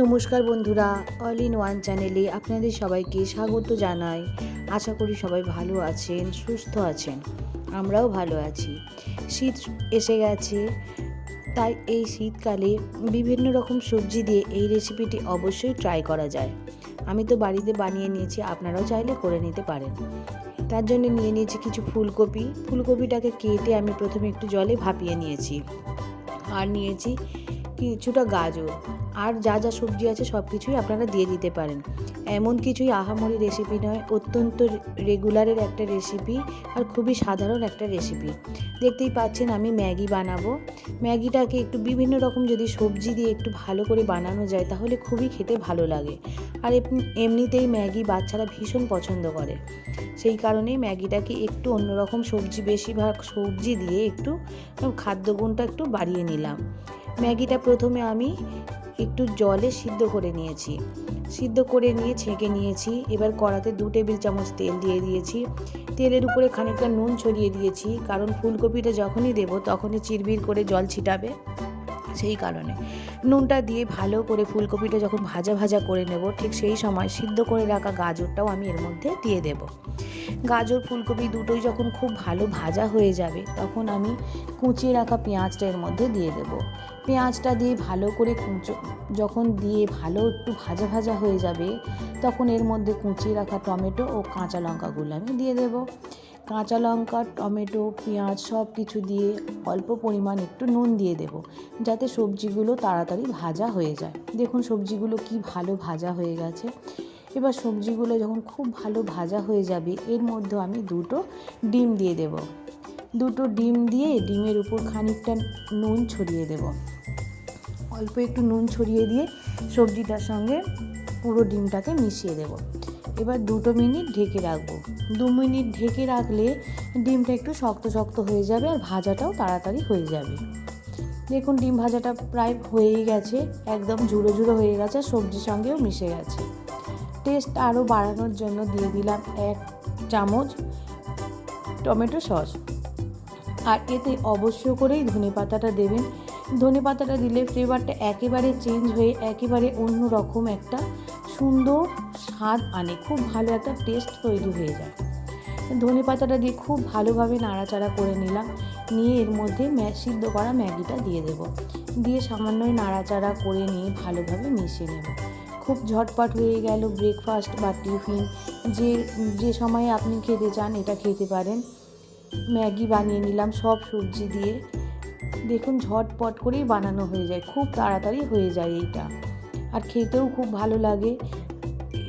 নমস্কার বন্ধুরা all in one চ্যানেলে আপনাদের সবাইকে স্বাগত জানাই। আশা করি সবাই ভালো আছেন, সুস্থ আছেন, আমরাও ভালো আছি। শীত এসে গেছে, তাই এই শীতকালে বিভিন্ন রকম সবজি দিয়ে এই রেসিপিটি অবশ্যই ট্রাই করা যায়। আমি তো বাড়িতে বানিয়ে নিয়েছি, আপনারাও চাইলে করে নিতে পারেন। তার জন্য নিয়ে নিয়েছি কিছু ফুলকপি। ফুলকপিটাকে কেটে আমি প্রথমে একটু জলে ভাপিয়ে নিয়েছি। আর নিয়েছি কিছুটা গাজর আর যা যা সবজি আছে সব কিছুই আপনারা দিয়ে দিতে পারেন। এমন কিছুই আহামরি রেসিপি নয়, অত্যন্ত রেগুলারের একটা রেসিপি আর খুবই সাধারণ একটা রেসিপি দেখতেই পাচ্ছেন আমি ম্যাগি বানাবো। ম্যাগিটাকে একটু বিভিন্ন রকম যদি সবজি দিয়ে একটু ভালো করে বানানো যায় তাহলে খুবই খেতে ভালো লাগে। আর এমনি- এমনিতেই ম্যাগি বাচ্চারা ভীষণ পছন্দ করে। সেই কারণেই ম্যাগিটাকে একটু অন্যরকম সবজি, বেশিরভাগ সবজি দিয়ে একটু খাদ্যগুণটা একটু বাড়িয়ে নিলাম। ম্যাগিটা প্রথমে আমি একটু জলে সিদ্ধ করে নিয়েছি। সিদ্ধ করে নিয়ে ছেঁকে নিয়েছি। এবার কড়াতে দু টেবিল চামচ তেল দিয়ে দিয়েছি। তেলের উপরে খানিকটা নুন ছড়িয়ে দিয়েছি, কারণ ফুলকপিটা যখনই দেবো তখনই চিরবির করে জল ছিটাবে। সেই কারণে নুনটা দিয়ে ভালো করে ফুলকপিটা যখন ভাজা ভাজা করে নেব, ঠিক সেই সময় সিদ্ধ করে রাখা গাজরটাও আমি এর মধ্যে দিয়ে দেব। গাজর, ফুলকপি দুটোই যখন খুব ভালো ভাজা হয়ে যাবে, তখন আমি কুচিয়ে রাখা পেঁয়াজটা এর মধ্যে দিয়ে দেব। পেঁয়াজটা দিয়ে ভালো করে কুচো, যখন দিয়ে ভালো একটু ভাজা ভাজা হয়ে যাবে, তখন এর মধ্যে কুচিয়ে রাখা টমেটো ও কাঁচা লঙ্কাগুলো আমি দিয়ে দেব। কাঁচা লঙ্কা, টমেটো, পেঁয়াজ সব কিছু দিয়ে অল্প পরিমাণ একটু নুন দিয়ে দেব, যাতে সবজিগুলো তাড়াতাড়ি ভাজা হয়ে যায়। দেখুন সবজিগুলো কি ভালো ভাজা হয়ে গেছে। এবার সবজিগুলো যখন খুব ভালো ভাজা হয়ে যাবে, এর মধ্যে আমি দুটো ডিম দিয়ে দেব। দুটো ডিম দিয়ে ডিমের উপর খানিকটা নুন ছড়িয়ে দেব। অল্প একটু নুন ছড়িয়ে দিয়ে সবজিটার সঙ্গে পুরো ডিমটাকে মিশিয়ে দেব। এবার দুটো মিনিট ঢেকে রাখব। দু মিনিট ঢেকে রাখলে ডিমটা একটু শক্ত শক্ত হয়ে যাবে আর ভাজাটাও তাড়াতাড়ি হয়ে যাবে। দেখুন, ডিম ভাজাটা প্রায় হয়েই গেছে, একদম ঝুড়ো ঝুড়ো হয়ে গেছে সবজির সঙ্গেও মিশে গেছে। টেস্ট আরও বাড়ানোর জন্য দিয়ে দিলাম এক চামচ টমেটো সস। আর এতে অবশ্য করেই ধনে পাতাটা দেবেন। ধনে পাতাটা দিলে ফ্লেভারটা একেবারে চেঞ্জ হয়ে একেবারে অন্য রকম একটা সুন্দর স্বাদ আনে। খুব ভালো একটা টেস্ট তৈরি হয়ে যায়। ধনে পাতাটা দিয়ে খুব ভালোভাবে নাড়াচাড়া করে নিলাম। নিয়ে এর মধ্যে সিদ্ধ করা ম্যাগিটা দিয়ে দেব। দিয়ে সামান্যই নাড়াচাড়া করে নিয়ে ভালোভাবে মিশিয়ে নেব। খুব ঝটপট হয়ে গেল ব্রেকফাস্ট বা টিফিন যে যে সময়ে আপনি খেতে চান, এটা খেতে পারেন। ম্যাগি বানিয়ে নিলাম সব সবজি দিয়ে। দেখুন ঝটপট করেই বানানো হয়ে যায়, খুব তাড়াতাড়ি হয়ে যায় এইটা। আর খেতেও খুব ভালো লাগে।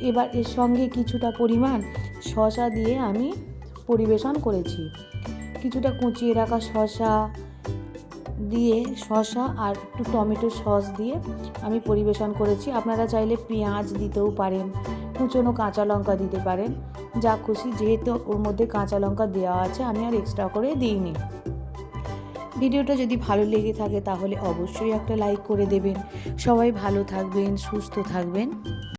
এবার এর সঙ্গে কিছুটা পরিমাণ শশা দিয়ে আমি পরিবেশন করেছি। কিছুটা কুচিয়ে রাখা শশা দিয়ে শশা আর একটু টমেটো সস দিয়ে আমি পরিবেশন করেছি। আপনারা চাইলে পেঁয়াজ দিতেও পারেন, কুচনো কাঁচা লঙ্কা দিতে পারেন, যা খুশি। যেহেতু ওর মধ্যে কাঁচা লঙ্কা দেওয়া আছে, আমি আর এক্সট্রা করে দিইনি। ভিডিওটা যদি ভালো লেগে থাকে তাহলে অবশ্যই একটা লাইক করে দেবেন। সবাই ভালো থাকবেন, সুস্থ থাকবেন।